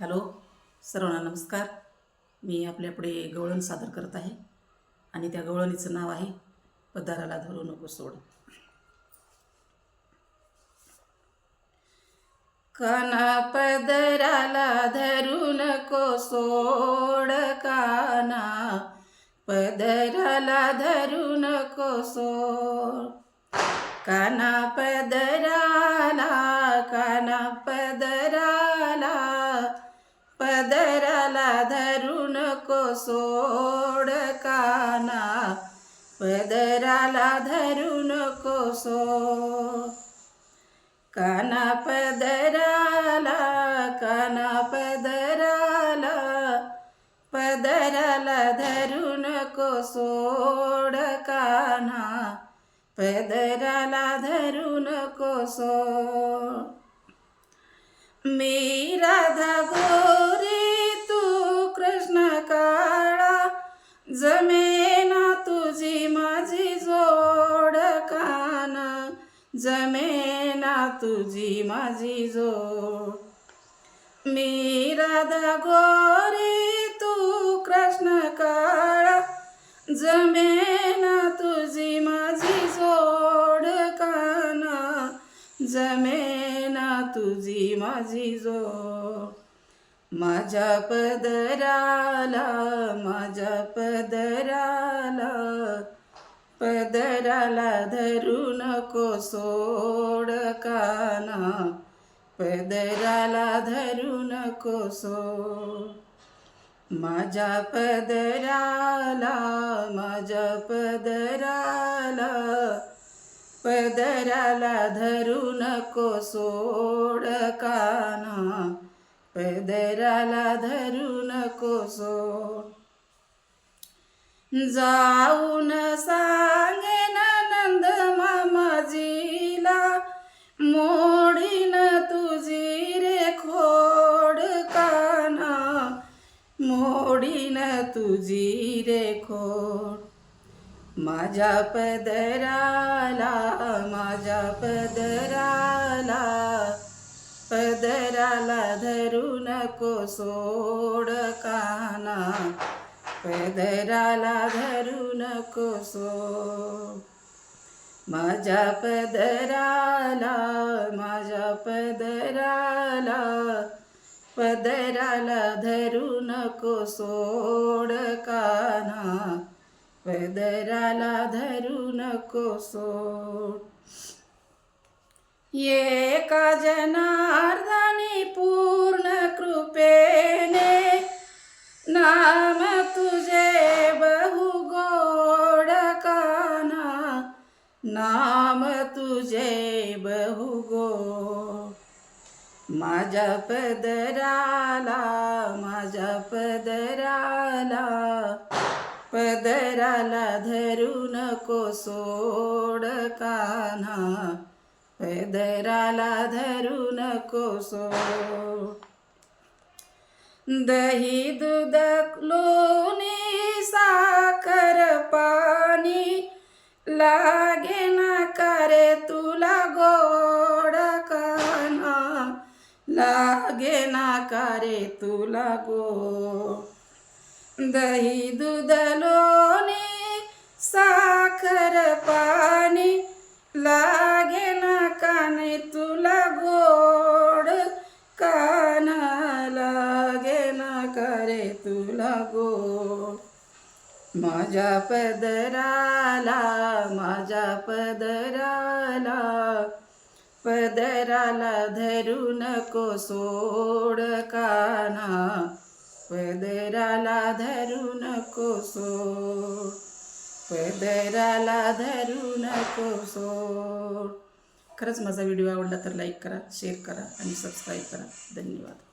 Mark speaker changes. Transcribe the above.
Speaker 1: Hello सर्वांना नमस्कार. मी आपल्यापुढे गवळण सादर करत आहे आणि त्या गवळणीचं नाव आहे पदाराला धरू नको सोड. काना पदराला धरू नको सोड काना पदराला धरू नको सोड. काना पदराला काना पदरा पदराला धरू नको सोड काना. पदराला धरू नको सो. काना पदराला काना पदराला पदराला धरू नको सोड काना. पदराला धरू नको सो. मी जमेना तुझी माझी जोड कान. जमेना तुझी माझी जोड. मी राधा गोरी तू कृष्ण काळा. जमेना तुझी माझी जोड काना. जमेना तुझी माझी जोड. माझ्या पदराला माझ्या पदराला पदराला धरू नको सोड काना पदराला धरू नको सोड. माझ्या पदराला माझ्या पदराला पदराला धरू नको सोड काना पेदराला धरू नकोसो जाऊन सांगेन नंद मामाजीला मोडीन तुझी रे खोड काना. मोडीन तुझी रे खोड. माझ्या पदराला माझ्या पदरा करू नको सोड काना. पदराला धरू नको सो माझ्या पदराला माझ्या पदराला पदराला धरू नको सोड काना. पदराला धरू नको सोड. का जनार्दनी नाम तुझे बहुगो. माझ्या पदराला माझ्या पदराला पदराला धरू नको सोड काना पदराला धरू नको सोड. दही दूध लोणी साखर पाणी लागे रे तुला गोड काना लागे ना का रे तुला गो? दही दूध साखर पा माझ्या पदराला माझ्या पदराला पदराला धरू नको सोड काना. पदराला धरू नको सोड पदराला धरू नको सोड. खरंच माझा व्हिडिओ आवडला तर लाईक करा शेअर करा आणि सबस्क्राईब करा. धन्यवाद.